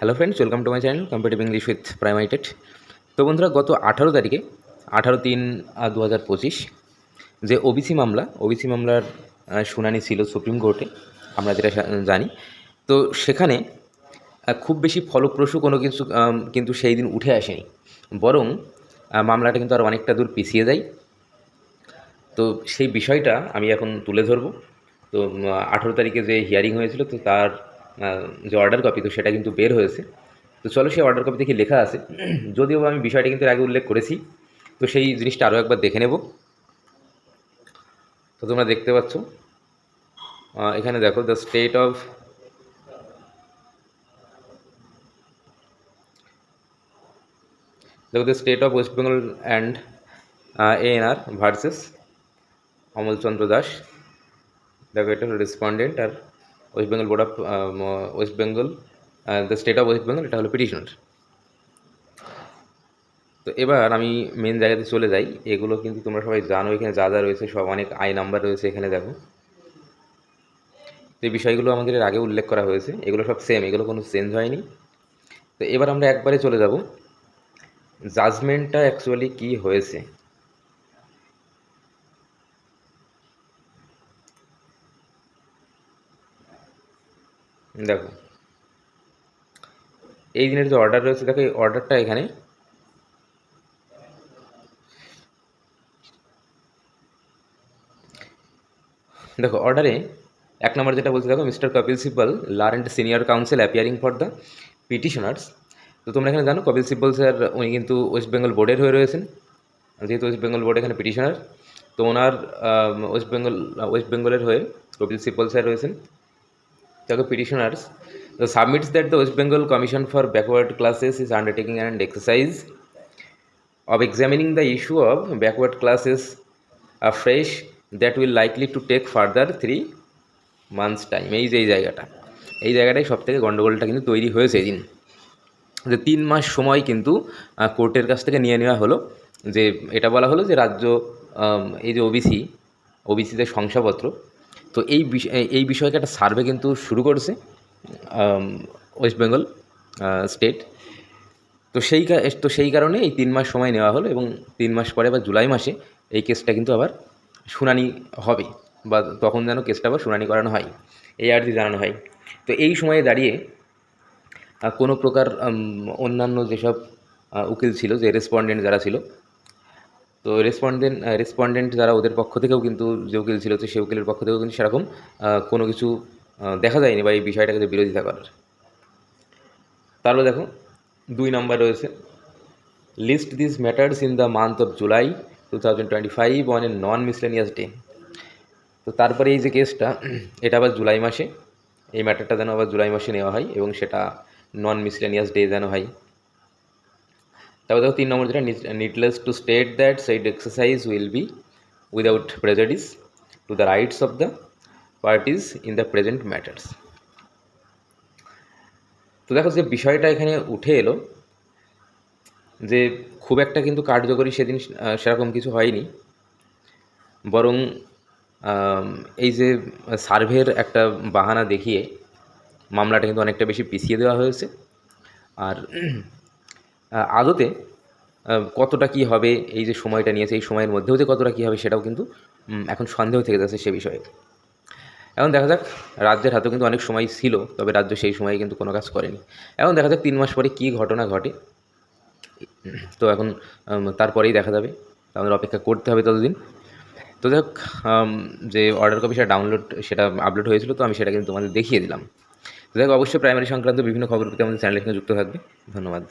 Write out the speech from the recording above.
Hello friends welcome to my channel competitive English with প্রাইমাইটেড তো বন্ধুরা, গত আঠারো তারিখে, আঠারো তিন দু হাজার পঁচিশ, যে ওবিসি মামলা ওবিসি মামলার শুনানি ছিল সুপ্রিম কোর্টে আমরা যেটা জানি, তো সেখানে খুব বেশি ফলপ্রসূ কোনো কিছু কিন্তু সেই দিন উঠে আসেনি। বরং মামলাটা কিন্তু আর অনেকটা দূর পিছিয়ে যায়। তো সেই বিষয়টা আমি এখন তুলে ধরবো। তো আঠেরো তারিখে যে হিয়ারিং হয়েছিল, তো তার যে অর্ডার কপি তো সেটা কিন্তু বের হয়েছে। তো চলো সেই অর্ডার কপিতে কি লেখা আছে। যদিও আমি বিষয়টা কিন্তু আগে উল্লেখ করেছি, তো সেই জিনিসটা আরও একবার দেখে নেব। তো তোমরা দেখতে পাচ্ছ এখানে দেখো দ্য স্টেট অফ দেখো the state of West Bengal and ANR versus Amalchandra Das দেখো, এটা respondent R West Bengal board of West Bengal the state of West Bengal এটা হলো পিটিশনার তো এবার আমি মেন জায়গাতে চলে যাই। এগুলো কিন্তু তোমরা সবাই জানো, এখানে যা যা রয়েছে, সব অনেক আই নাম্বার রয়েছে এখানে দেখো। তো এই বিষয়গুলো আমাদের আগে উল্লেখ করা হয়েছে। এগুলো সব সেম এগুলো কোনো চেঞ্জ হয়নি। তো এবার আমরা একবারে চলে যাব। জাজমেন্টটা অ্যাকচুয়ালি কী হয়েছে? দেখো। এই দিনের যে অর্ডার রয়েছে, দেখো এই অর্ডারটা এখানে। দেখো অর্ডারে এক নম্বর যেটা বলছে, দেখো mister Kapil Sibal learned senior counsel appearing for the petitioners তো তোমরা এখানে জানো কপিল সিব্বল স্যার উনি কিন্তু ওয়েস্ট বেঙ্গল বোর্ডের হয়ে রয়েছেন। যেহেতু ওয়েস্ট বেঙ্গল বোর্ড এখানে পিটিশনার তো ওনার ওয়েস্ট বেঙ্গল ওয়েস্ট বেঙ্গলের হয়ে কপিল সিব্বল স্যার রয়েছেন। দেখো petitioners the submits that the west bengal commission for backward classes is undertaking an exercise of examining the issue of backward classes afresh that will likely to take further three months time এই যে এই জায়গাটা এই জায়গাটাই সব থেকে গণ্ডগোলটা কিন্তু তৈরি হয়েছে এদিন যে তিন মাস সময় কিন্তু কোর্টের কাছ থেকে নিয়ে নেওয়া হলো যে এটা বলা হলো যে রাজ্য এই যে ওবিসি ওবিসিদের শংসাপত্র তো এই বিষ- এই- বিষয়কে একটা সার্ভে কিন্তু শুরু করেছে ওয়েস্ট বেঙ্গল স্টেট তো সেই তো সেই কারণে এই তিন মাস সময় নেওয়া হলো এবং তিন মাস পরে বা জুলাই মাসে এই কেসটা কিন্তু আবার শুনানি হবে বা তখন যেন কেসটা আবার শুনানি করানো হয়, এই আর কি জানানো হয়। তো এই সময়ে দাঁড়িয়ে কোনো প্রকার অন্যান্য যেসব উকিল ছিল, যে রেসপন্ডেন্ট যারা ছিল তো রেসপন্ডেন্ট রেসপন্ডেন্ট যারা ওদের পক্ষ থেকেও কিন্তু যে উকিল ছিল, তো সেই উকিলের পক্ষ থেকেও কিন্তু সেরকম কোনো কিছু দেখা যায়নি বা এই বিষয়টাকে বিরোধিতা করার। তাহলে দেখো, দুই নাম্বার রয়েছে। List this matters in the month of July two thousand twenty five on a non miscellaneous day তো তারপরে এই যে কেসটা এটা আবার জুলাই মাসে। এই ম্যাটারটা যেন আবার জুলাই মাসে নেওয়া হয় এবং সেটা নন মিসলেনিয়াস ডে যেন হয়। তারপর দেখো তিন নম্বর যেটা needless to state that side exercise will be without prejudice to the rights of the parties in the present matters তো দেখো যে বিষয়টা এখানে উঠে এলো যে খুব একটা কিন্তু কার্যকরী সেদিন সেরকম কিছু হয়নি। বরং এই যে সার্ভের একটা বাহানা দেখিয়ে মামলাটা কিন্তু অনেকটা বেশি পিছিয়ে দেওয়া হয়েছে। আর আদতে কতটা কি হবে, এই যে সময়টা নিয়েছে, এই সময়ের মধ্যেও যে কতটা কী হবে সেটাও কিন্তু এখন সন্দেহ থেকে যাচ্ছে সে বিষয়ে। এখন দেখা যাক, রাজ্যের হাতেও কিন্তু অনেক সময় ছিল, তবে রাজ্য সেই সময়ে কিন্তু কোনো কাজ করেনি। এখন দেখা যাক তিন মাস পরে কী ঘটনা ঘটে। তো এখন তারপরেই দেখা যাবে, আমাদের অপেক্ষা করতে হবে ততদিন। তো দেখ যে অর্ডার কপি সেটা ডাউনলোড সেটা আপলোড হয়েছিল, তো আমি সেটা কিন্তু তোমাদের দেখিয়ে দিলাম। তো দেখ অবশ্যই প্রাইমারি সংক্রান্ত বিভিন্ন খবর পেতে আমাদের চ্যানেলের সঙ্গে যুক্ত থাকবে। ধন্যবাদ।